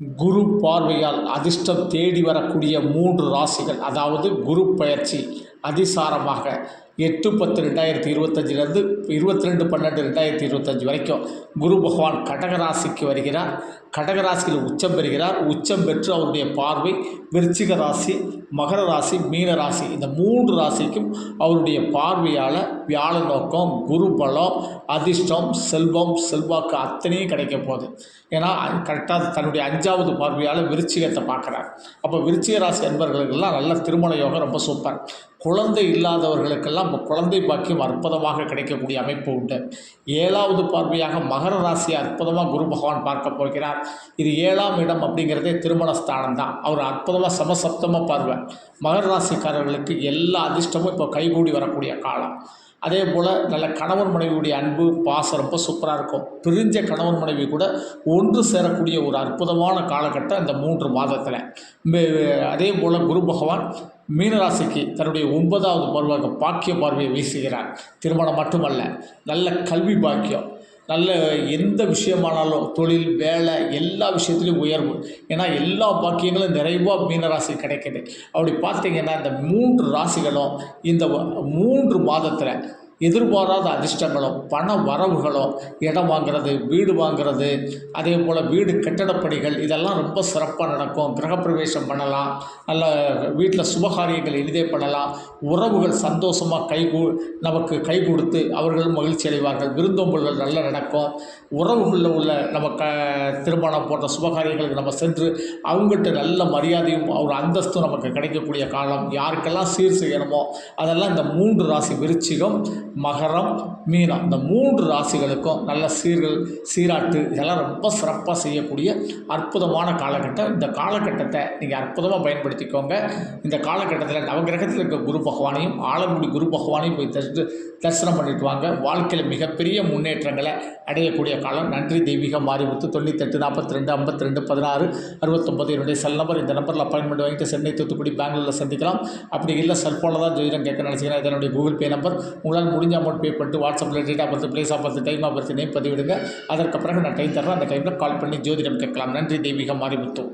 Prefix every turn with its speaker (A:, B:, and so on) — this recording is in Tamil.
A: குரு பார்வையால் அதிர்ஷ்டம் தேடி வரக்கூடிய மூன்று ராசிகள் அதாவது குரு பயிற்சி அதிசாரமாக எட்டு பத்து ரெண்டாயிரத்தி இருபத்தஞ்சிலேருந்து இருபத்தி ரெண்டு பன்னெண்டு ரெண்டாயிரத்தி இருபத்தஞ்சி வரைக்கும் குரு பகவான் கடகராசிக்கு வருகிறார். கடகராசியில் உச்சம் பெறுகிறார். உச்சம் பெற்று அவருடைய பார்வை விருச்சிக ராசி மகர ராசி மீன ராசி இந்த மூன்று ராசிக்கும் அவருடைய பார்வையால் வியாழ நோக்கம் குரு பலம் அதிர்ஷ்டம் செல்வம் செல்வாக்கு அத்தனையும் கிடைக்க போகுது. ஏன்னா கரெக்டாக தன்னுடைய அஞ்சாவது பார்வையால் விருச்சிகத்தை பார்க்குறார். அப்போ விருச்சிக ராசி என்பவர்களுக்கெல்லாம் நல்ல திருமண யோகம் ரொம்ப சூப்பர் குழந்தை இல்லாதவர்களுக்கெல்லாம் நம்ம குழந்தை பாக்கியம் அற்புதமாக கிடைக்கக்கூடிய அமைப்பு உண்டு. ஏழாவது பார்வையாக மகர ராசியை அற்புதமாக குரு பகவான் பார்க்க போகிறார். இது ஏழாம் இடம் அப்படிங்கிறதே திருமண ஸ்தானம் தான். அவர் அற்புதமாக சமசப்தமாக பார்வை. மகர ராசிக்காரர்களுக்கு எல்லா அதிர்ஷ்டமும் இப்போ கைகூடி வரக்கூடிய காலம். அதே போல் நல்ல கணவன் மனைவியுடைய அன்பு பாசம் ரொம்ப சூப்பராக இருக்கும். பிரிஞ்ச கணவன் மனைவி கூட ஒன்று சேரக்கூடிய ஒரு அற்புதமான காலகட்டம் இந்த மூன்று மாதத்தில். அதே போல் குரு பகவான் மீனராசிக்கு தன்னுடைய ஒன்பதாவது பார்வையாக பாக்கிய பார்வையை வீசுகிறார். திருமணம் மட்டுமல்ல நல்ல கல்வி பாக்கியம் நல்ல எந்த விஷயமானாலும் தொழில் வேலை எல்லா விஷயத்துலையும் உயர்வு. ஏன்னா எல்லா பாக்கியங்களும் நிறைவாக மீனராசி கிடைக்குது. அப்படி பார்த்தீங்கன்னா இந்த மூன்று ராசிகளும் இந்த மூன்று மாதத்தில் எதிர்பாராத அதிர்ஷ்டங்களும் பண வரவுகளும் இடம் வாங்கிறது வீடு வாங்கிறது அதே போல் வீடு கட்டடப்பணிகள் இதெல்லாம் ரொம்ப சிறப்பாக நடக்கும். கிரகப்பிரவேசம் பண்ணலாம் நல்ல வீட்டில் சுபகாரியங்கள் எளிதே பண்ணலாம். உறவுகள் சந்தோஷமாக கை நமக்கு கை கொடுத்து அவர்களும் மகிழ்ச்சி அடைவார்கள். விருந்தோம்பல்கள் நல்லா நடக்கும். உறவுகளில் உள்ள நம்ம க திருமணம் போன்ற சுபகாரியங்களுக்கு நம்ம சென்று அவங்ககிட்ட நல்ல மரியாதையும் ஒரு அந்தஸ்தும் நமக்கு கிடைக்கக்கூடிய காலம். யாருக்கெல்லாம் சீர் செய்யணுமோ அதெல்லாம் இந்த மூன்று ராசி விருச்சிகம் மகரம் மீனம். இந்த மூன்று ராசிகளுக்கும் நல்ல சீர்கள் சீராட்டு இதெல்லாம் ரொம்ப சிறப்பாக செய்யக்கூடிய அற்புதமான காலகட்டம். இந்த காலகட்டத்தை நீங்கள் அற்புதமாக பயன்படுத்திக்கோங்க. இந்த காலகட்டத்தில் நவகிரகத்தில் இருக்க குரு பகவானையும் ஆலங்குடி குரு பகவானையும் போய் தரிசு தரிசனம் பண்ணிட்டு வாங்க. வாழ்க்கையில் மிகப்பெரிய முன்னேற்றங்களை அடையக்கூடிய காலம். நன்றி தெய்வீக மாறிமுத்து தொண்ணூத்தெட்டு நாற்பத்தி ரெண்டு ஐம்பத்தி ரெண்டு பதினாறு அறுபத்தொம்பது என்னுடைய செல் நம்பர் இந்த நம்பரில் அப்பாயின்மெண்ட் வாங்கிட்டு சென்னை தூத்துக்குடி பெங்களூரில் சந்திக்கலாம். அப்படி இல்லை செல்ஃபோனில் தான் ஜோதிடம் கேட்க நினச்சிங்கன்னா இதனுடைய கூகுள் பே நம்பர் உங்களால் முடிஞ்ச அமௌண்ட் பே பண்ணிட்டு வாட்ஸ்அப்பில் date of birth place of birth time of birth name பதிவிடுங்க. அதற்கு பிறகு நான் டைம் தர்றேன். அந்த டைமில் கால் பண்ணி ஜோதிடம் கேட்கலாம். நன்றி தெய்வீக மாறிமுத்து